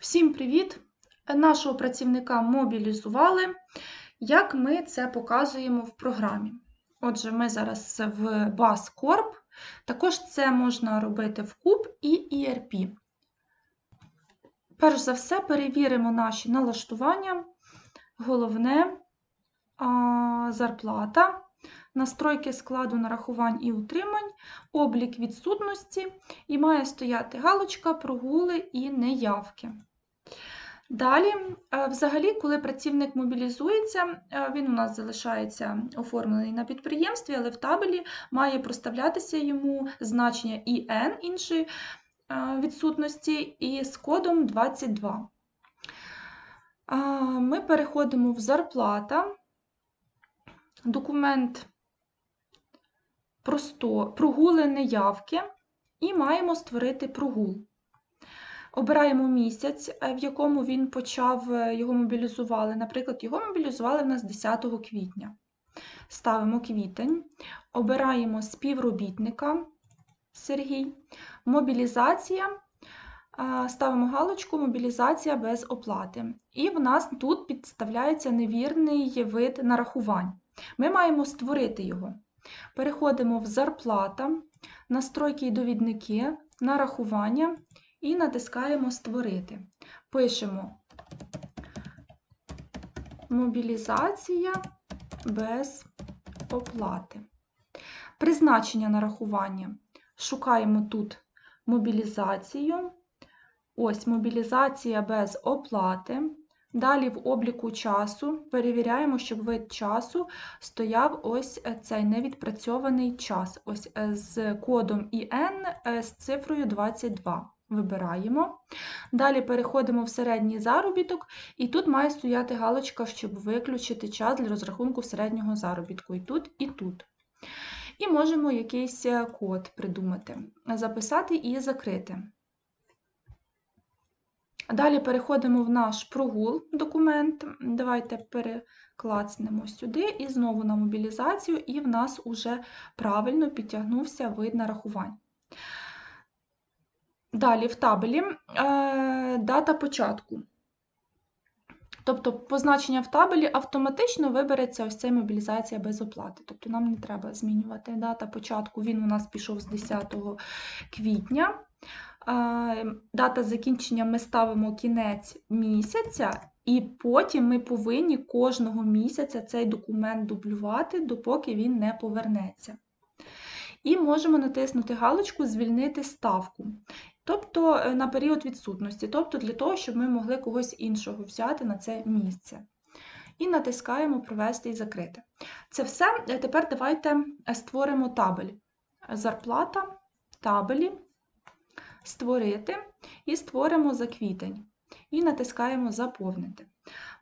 Всім привіт! Нашого працівника мобілізували. Як ми це показуємо в програмі? Отже, ми зараз в BAS Також це можна робити в Куб і ERP. Перш за все, перевіримо наші налаштування. Головне зарплата, настройки складу нарахувань і утримань, облік відсутності, і має стояти галочка, прогули і неявки. Далі, е, взагалі, коли працівник мобілізується, е, він у нас залишається оформлений на підприємстві, але в табелі має проставлятися йому значення ІН іншої е, відсутності і з кодом 22. Ми переходимо в зарплата, документ просто прогули неявки і маємо створити прогул. Обираємо місяць, в якому він почав, його мобілізували. Наприклад, його мобілізували в нас 10 квітня. Ставимо квітень, обираємо співробітника Сергій, мобілізація. Ставимо галочку Мобілізація без оплати. І в нас тут підставляється невірний вид нарахувань. Ми маємо створити його. Переходимо в зарплата, настройки і довідники, нарахування і натискаємо Створити. Пишемо Мобілізація без оплати. Призначення нарахування. Шукаємо тут мобілізацію. Ось мобілізація без оплати. Далі в обліку часу перевіряємо, щоб вид часу стояв ось цей невідпрацьований час, ось з кодом ІН з цифрою 22. Вибираємо. Далі переходимо в середній заробіток, і тут має стояти галочка, щоб виключити час для розрахунку середнього заробітку. І тут, і тут. І можемо якийсь е, код придумати, записати і закрити. Далі переходимо в наш прогул документ. Давайте переклацнемо сюди і знову на мобілізацію, і в нас уже правильно підтягнувся вид нарахувань. Далі в табелі е, дата початку. Тобто позначення в табелі автоматично вибереться ось ця мобілізація без оплати. Тобто нам не треба змінювати дата початку, він у нас пішов з 10 квітня. Дата закінчення ми ставимо кінець місяця, і потім ми повинні кожного місяця цей документ дублювати, допоки він не повернеться. І можемо натиснути галочку Звільнити ставку. Тобто е, на період відсутності, тобто для того, щоб ми могли когось іншого взяти на це місце. І натискаємо Провести і закрити. Це все. Е, тепер давайте е, створимо табель. Зарплата, табелі створити і створимо за квітень. І натискаємо Заповнити.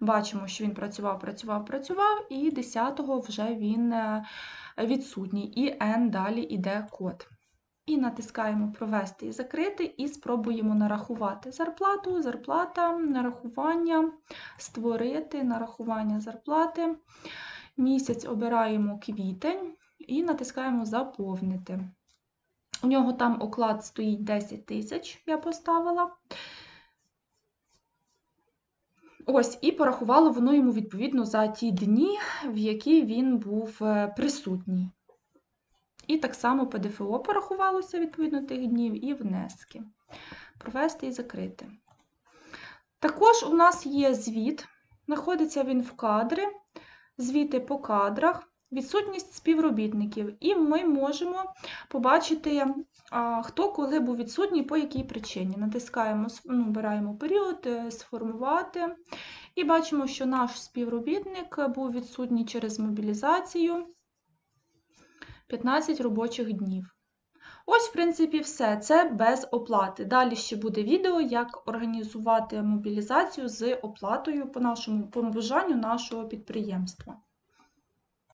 Бачимо, що він працював, працював, працював, і 10-го вже він е, відсутній. І N далі йде код. І натискаємо Провести і закрити, і спробуємо нарахувати зарплату, зарплата, нарахування, створити, нарахування зарплати. Місяць обираємо квітень і натискаємо Заповнити. У нього там оклад стоїть 10 тисяч, я поставила. Ось, і порахувало воно йому відповідно за ті дні, в які він був е, присутній. І так само ПДФО порахувалося відповідно тих днів, і внески. Провести і закрити. Також у нас є звіт, знаходиться він в кадри, звіти по кадрах відсутність співробітників, і ми можемо побачити, хто коли був відсутній, по якій причині. Натискаємо, ну, обираємо період, е, сформувати, і бачимо, що наш співробітник був відсутній через мобілізацію 15 робочих днів. Ось, в принципі, все. Це без оплати. Далі ще буде відео, як організувати мобілізацію з оплатою по нашому по бажанню нашого підприємства.